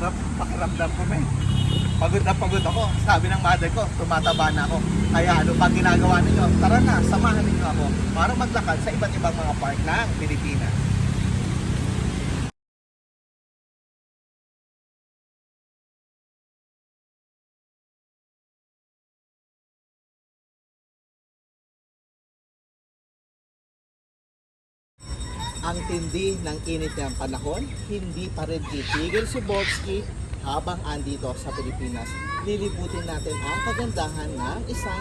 sarap pakiramdam ko, men. Pagod na pagod ako. Sabi ng mother ko, tumataba na ako. Kaya ano pag ginagawa ninyo, tara na, samahan ninyo ako para maglakad sa iba't ibang mga park ng Pilipinas. Ang tindi ng init ng panahon, hindi pa rin titigil si Botsky habang andito sa Pilipinas. Lilibutin natin ang kagandahan ng isang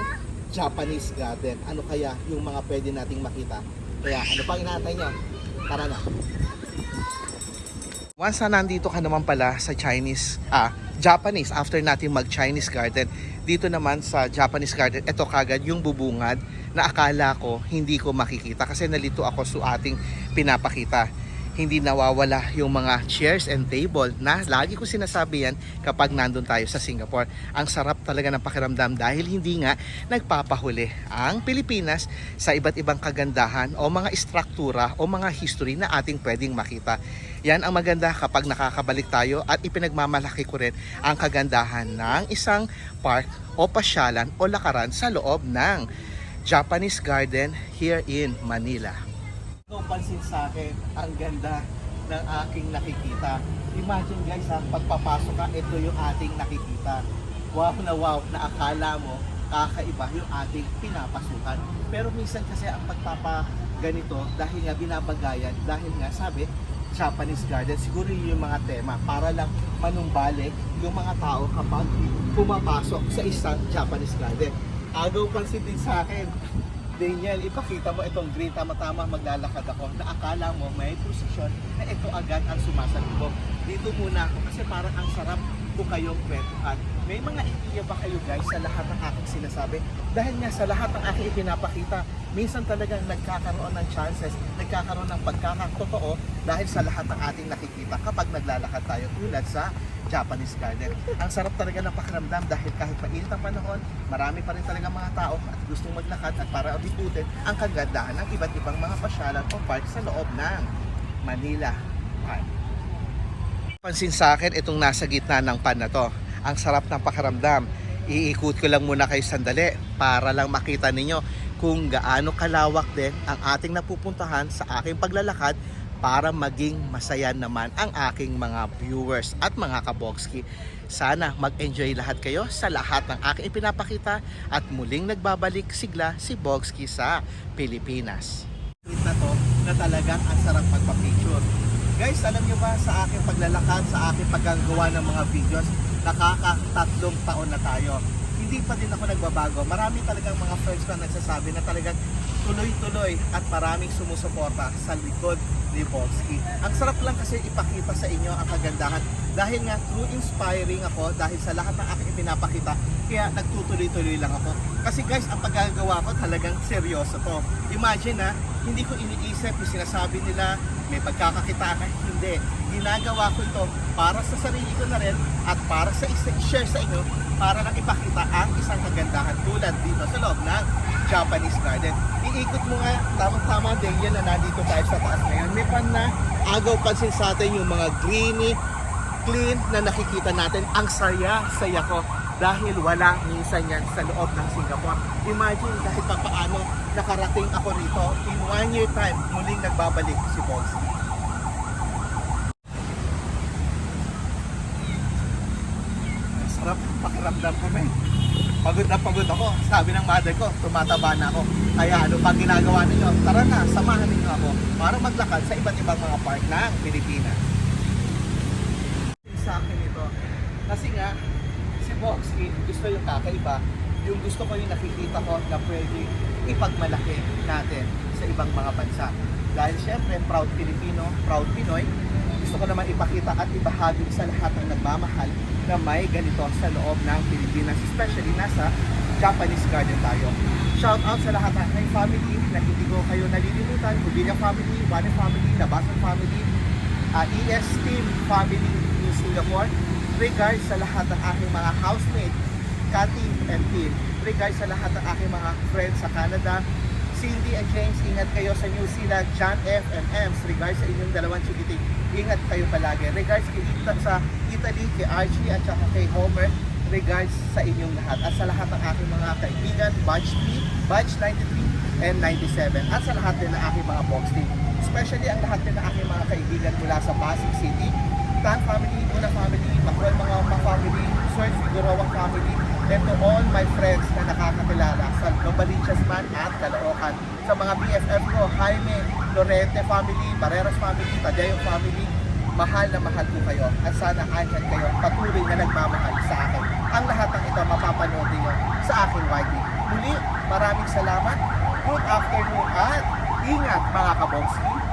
Japanese garden. Ano kaya yung mga pwede nating makita? Kaya ano pang inaantay nyo? Tara na! Once na nandito ka naman pala sa Chinese, ah, Japanese, after natin mag-Chinese garden, dito naman sa Japanese garden, ito kagad yung bubungad na akala ko hindi ko makikita kasi nalito ako sa ating pinapakita. Hindi nawawala yung mga chairs and table na lagi ko sinasabi yan kapag nandun tayo sa Singapore. Ang sarap talaga ng pakiramdam dahil hindi nga nagpapahuli ang Pilipinas sa iba't ibang kagandahan o mga istruktura o mga history na ating pwedeng makita. Yan ang maganda kapag nakakabalik tayo at ipinagmamalaki ko rin ang kagandahan ng isang park o pasyalan o lakaran sa loob ng Japanese Garden here in Manila. Kung pansin sa akin, ang ganda ng aking nakikita. Imagine guys ha, pagpapasok ka, ito yung ating nakikita. Wow na wow, na akala mo kakaiba yung ating pinapasukan. Pero minsan kasi ang pagpapa ganito, dahil nga binabagayan, dahil nga sabi, Japanese garden, siguro yun yung mga tema para lang manumbalik yung mga tao kapag pumapasok sa isang Japanese garden. Agaw pansin din sa akin, Daniel, ipakita mo itong green, tama-tama maglalakad ako na akala mo may posisyon na ito agad ang sumasalubong. Dito muna ako kasi parang ang sarap ko kayong kwentuhan. May mga idea ba kayo guys sa lahat ng aking sinasabi? Dahil nga sa lahat ng aking ipinapakita, minsan talagang nagkakaroon ng chances, nagkakaroon ng pagkakatotoo dahil sa lahat ng ating nakikita kapag naglalakad tayo tulad sa Japanese garden. Ang sarap talaga ng pakiramdam dahil kahit mainit ang panahon, marami pa rin talaga mga tao at gustong maglakad at para abiputin ang kagandahan ng iba't ibang mga pasyalan o park sa loob ng Manila Park. Pansin sa akin itong nasa gitna ng pan na to. Ang sarap ng pakiramdam. Iikot ko lang muna kayo sandali para lang makita ninyo kung gaano kalawak din ang ating napupuntahan sa aking paglalakad para maging masaya naman ang aking mga viewers at mga kabogski. Sana mag-enjoy lahat kayo sa lahat ng aking ipinapakita at muling nagbabalik sigla si Bogski sa Pilipinas. Na to na talagang ang sarap magpa-picture. Guys, alam nyo ba sa aking paglalakad, sa aking paggagawa ng mga videos, nakakatatlong taon na tayo. Hindi pa din ako nagbabago. Marami talagang mga friends ko na nagsasabi na talagang tuloy-tuloy at maraming sumusuporta sa likod ni Bobski. Ang sarap lang kasi ipakita sa inyo ang kagandahan dahil nga true inspiring ako dahil sa lahat ng aking ipinapakita kaya nagtutuloy-tuloy lang ako. Kasi guys, ang paggagawa ko talagang seryoso to. Imagine na, hindi ko iniisip yung sinasabi nila, may pagkakakitaan, hindi. Ginagawa ko ito para sa sarili ko na rin at para sa share sa inyo para lang ipakita ang isang kagandahan tulad dito sa loob ng Japanese garden. Iikot mo nga, tamang-tama din yan na nandito tayo sa taas ngayon. May pan na agaw pansin sa atin yung mga greeny, clean na nakikita natin. Ang saya-saya ko dahil wala minsan yan sa loob ng Singapore. Imagine kahit pa paano nakarating ako rito in one year time muling nagbabalik si Boss. Sarap pakiramdam ko men. Pagod na pagod ako. Sabi ng mother ko, tumataba na ako. Kaya ano pag ginagawa ninyo, tara na, samahan ninyo ako para maglakad sa iba't ibang mga park ng Pilipinas. Sa akin ito, kasi nga, si Boxky, gusto yung kakaiba, yung gusto ko yung nakikita ko na pwede ipagmalaki natin sa ibang mga bansa. Dahil syempre, proud Pilipino, proud Pinoy, gusto ko naman ipakita at ibahagi sa lahat ng nagmamahal na may ganito sa loob ng Pilipinas, especially nasa Japanese garden tayo. Shout out sa lahat ng family na hindi ko kayo nalilimutan, Rubilla family, Wane family, Labasan family, uh, ES team family in Singapore. Regards sa lahat ng aking mga housemate, Cathy and team. Regards sa lahat ng aking mga friends sa Canada, Cindy and James, ingat kayo sa New Zealand. John F. and Ems, regards sa inyong dalawang chikiting. Ingat kayo palagi. Regards kay Ita sa Italy, kay Archie at saka kay Homer. Regards sa inyong lahat. At sa lahat ng aking mga kaibigan, Batch 3, Batch 93, and 97. At sa lahat din ng aking mga box team. Especially ang lahat din ng aking mga kaibigan mula sa Pasig City, Tan family, Una family, Makuel mga family, Sir Figueroa family, and to all my friends na nakakakilala sa Novaliches man at Caloocan. Sa mga BFF ko, Jaime, Lorente family, Barreras family, Tadeo family, mahal na mahal ko kayo at sana andyan kayo patuloy na nagmamahal sa akin. Ang lahat ng ito mapapanood niyo sa aking YT. Muli, maraming salamat. Good afternoon at ingat mga kabongski.